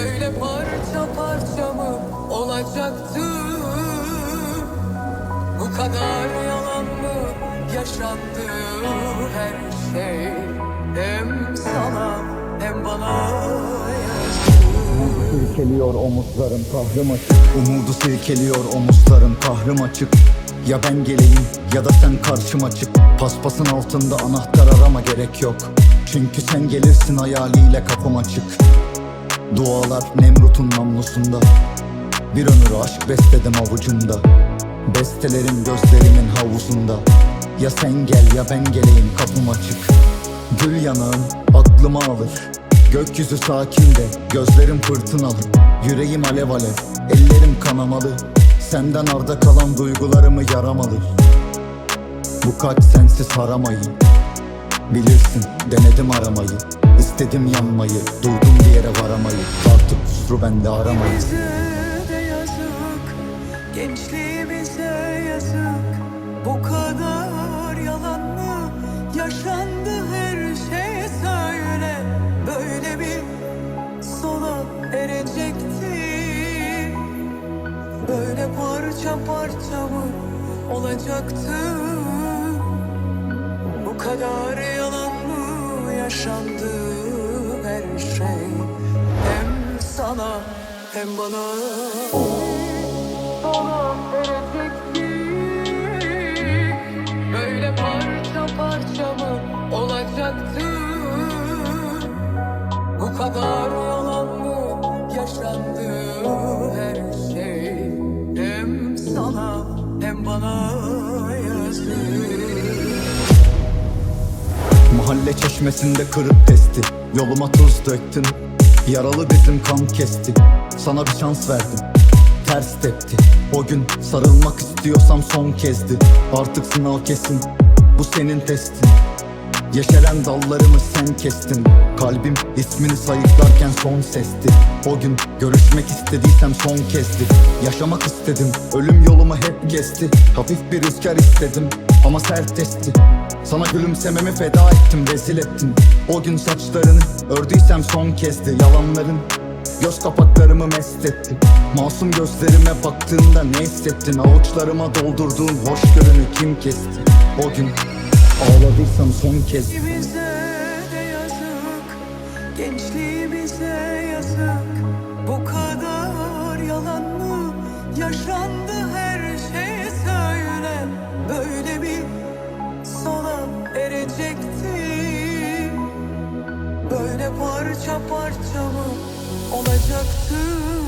Böyle parça parça mı olacaktı? Bu kadar yalan mı yaşandı her şey? Hem sana hem bana. Silkeliyor omuzlarım kahrım açık. Umudu silkeliyor omuzlarım kahrım açık. Ya ben geleyim ya da sen karşıma çık. Paspasın altında anahtar arama gerek yok. Çünkü sen gelirsin hayaliyle kapım açık. Dualar Nemrut'un namlusunda. Bir ömür aşk besledim avucumda Bestelerim gözlerimin havuzunda. Ya sen gel ya ben geleyim kapım açık. Gül yanağın aklımı alır. Gökyüzü sakin de gözlerim fırtınalı. Yüreğim alev alev ellerim kanamalı. Senden arda kalan duygularımı yaramalı. Bu kalp sensiz haramayı Bilirsin denedim aramayı İstedim yanmayı Durdum bir yere varamayı. Artık kusuru bende aramayı. Bize de yazık, gençliğimize yazık. Bu kadar yalan mı? Yaşandı her şey söyle. Böyle bir sona erecekti. Böyle parça parça mı olacaktı? Bu kadar yalan yaşandı her şey. Hem sana hem bana. Sona erecekti Böyle parça parça mı olacaktı? Bu kadar yalan mı yaşandı her şey? Hem sana hem bana Mahalle çeşmesinde kırık testi. Yoluma tuz döktün Yaralı dizim kan kesti. Sana bir şans verdim Ters tepti. O gün sarılmak istiyorsam son kezdi Artık sınav kesin Bu senin testin. Yeşeren dallarımı sen kestin. Kalbim ismini sayıklarken son sesti. O gün görüşmek istediysem son kezdi Yaşamak istedim ölüm yolumu hep kesti. Hafif bir rüzgar istedim ama sert esti Sana gülümsememi feda ettim rezil ettim. O gün saçlarını ördüysem son kezdi Yalanların Göz kapaklarımı mest ettin Masum gözlerime baktığında ne hissettin? Avuçlarıma doldurduğun hoşgörünü kim kesti? O gün ağladıysam son kez. Gençliğimize de yazık, gençliğimize yazık. Bu kadar yalan mı? Yaşandı her şey söyle. Böyle bir parça parça mı olacaktı